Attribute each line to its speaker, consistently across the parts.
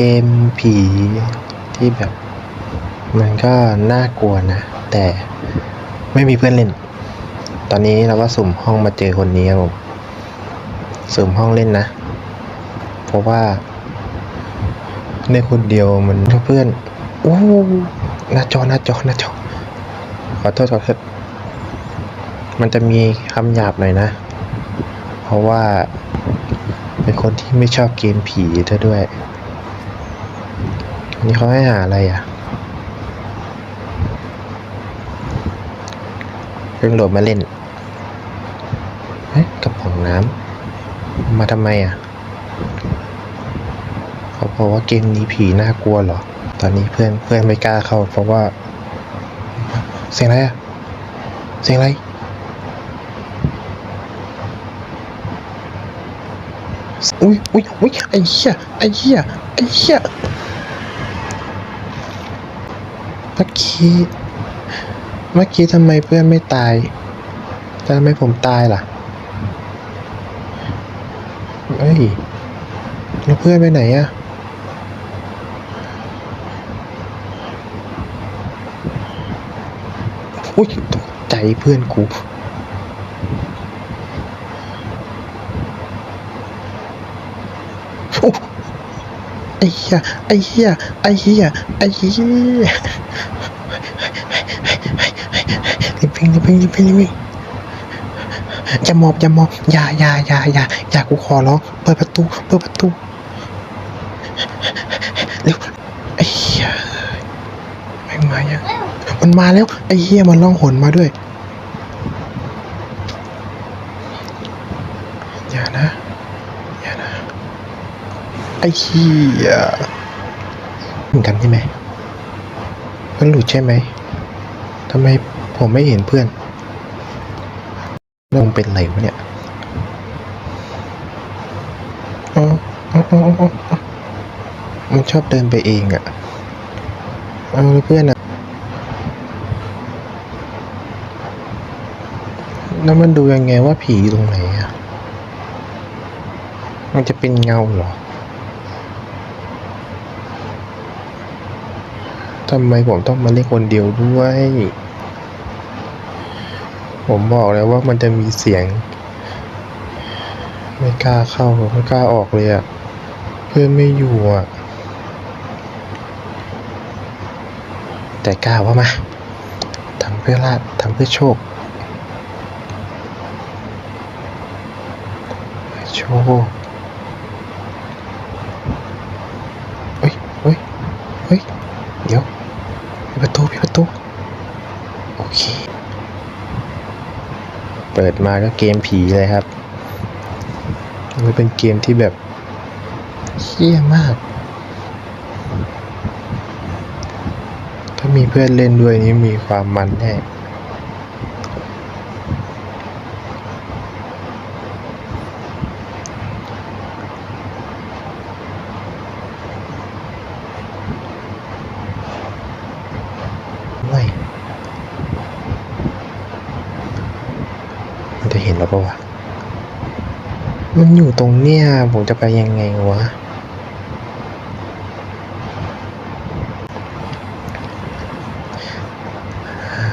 Speaker 1: เกมผีที่แบบ มันก็น่ากลัวนะ แต่ไม่มีเพื่อนเล่น ตอนนี้เราก็สุ่มห้องมาเจอคนนี้ครับผมสุ่มห้องเล่นนะ เพราะว่าในคนเดียวมันเพื่อนโอ้หน้าจอหน้าจอหน้าจอขอโทษขอโทษมันจะมีคำหยาบหน่อยนะ เพราะว่าเป็นคนที่ไม่ชอบเกมผีเธอด้วย นี่เขาให้หาอะไรอะเพิ่งโหลดมาเล่นเฮ้ยกระป๋องน้ำมาทำไมอะ เขาบอกว่าเกมนี้ผีน่ากลัวเหรอ ตอนนี้เพื่อนเพื่อนไม่กล้าเข้า เพราะว่า เสียงอะไรอะ เสียงอะไรอุ้ยอุ้ยอุ้ยไอ้เหี้ยไอ้เหี้ยไอ้เหี้ย เมื่อกี้ เมื่อกี้ทำไมเพื่อนไม่ตาย แต่ทำไมผมตายล่ะเอ้ย แล้วเพื่อนไปไหนอะอุ้ยตกใจเพื่อนกูโอ้ ไอ้เหี้ยไอ้เหี้ยไอ้เหี้ยไอ้เหี้ยรีบวิ่งรีบวิ่งรีบวิ่งรีบวิ่งอย่าหมอบอย่าหมอบอย่าอย่าอย่าอย่าอย่ากูขอร้องเปิดประตูเปิดประตูเร็วไอ้เหี้ยแม่งมายังมันมาแล้วไอ้เหี้ยมันล่องหนมาด้วยอย่านะอย่านะ ไอ้เหี้ยเหมือนกันใช่ไหมเพื่อนหลุดใช่ไหมทำไมผมไม่เห็นเพื่อนแล้วผมเป็นไรวะเนี่ยอ๋ออ๋ออ๋ออ๋อมันชอบเดินไปเองอะเอาเพื่อนอะแล้วมันดูยังไงว่าผีอยู่ตรงไหนอะ มันจะเป็นเงาเหรอ ทำไมผมต้องมาเล่นคนเดียวด้วย ผมบอกแล้วว่ามันจะมีเสียง ไม่กล้าเข้าไม่กล้าออกเลยอะเพื่อนไม่อยู่อะแต่กล้าว่ามาทำเพื่อลาดทำเพื่อโชค โชคเฮ้ยเฮ้ยเฮ้ย เดี๋ยวปิดประตูปิดประตู โอเค เปิดมาก็เกมผีเลยครับมันเป็นเกมที่แบบเฮี้ยมาก ถ้ามีเพื่อนเล่นด้วยนี่มีความมันแน่ ไม่ มันจะเห็นเราปะวะ มันอยู่ตรงเนี้ยผมจะไปยังไงวะ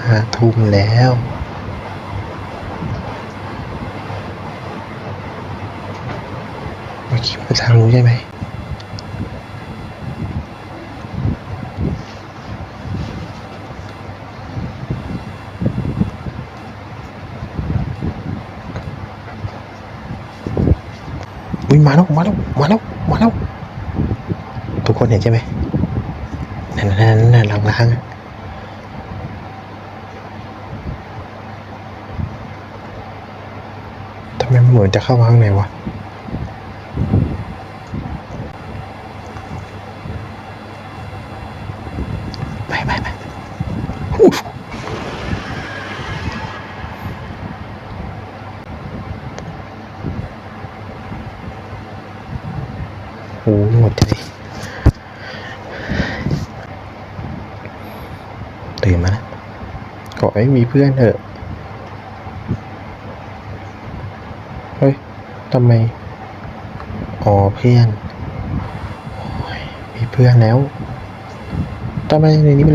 Speaker 1: ห้าทุ่มแล้วเมื่อกี้ไปทางรู้ใช่ไหม มาแล้วมาแล้วมาแล้วมาแล้วทุกคนเห็นใช่ไหมนั่นนั่นนั่นหลังล้างๆทำไมมันเหมือนจะเข้ามาข้างในวะ ไปไปไปอุ๊ย โอ้หหมดเลยตื่นมาแล้วขอให้มีเพื่อนเถอะ เฮ้ยทำไมอ๋อเพื่อนอมีเพื่อนแล้วทำไมในนี้มัน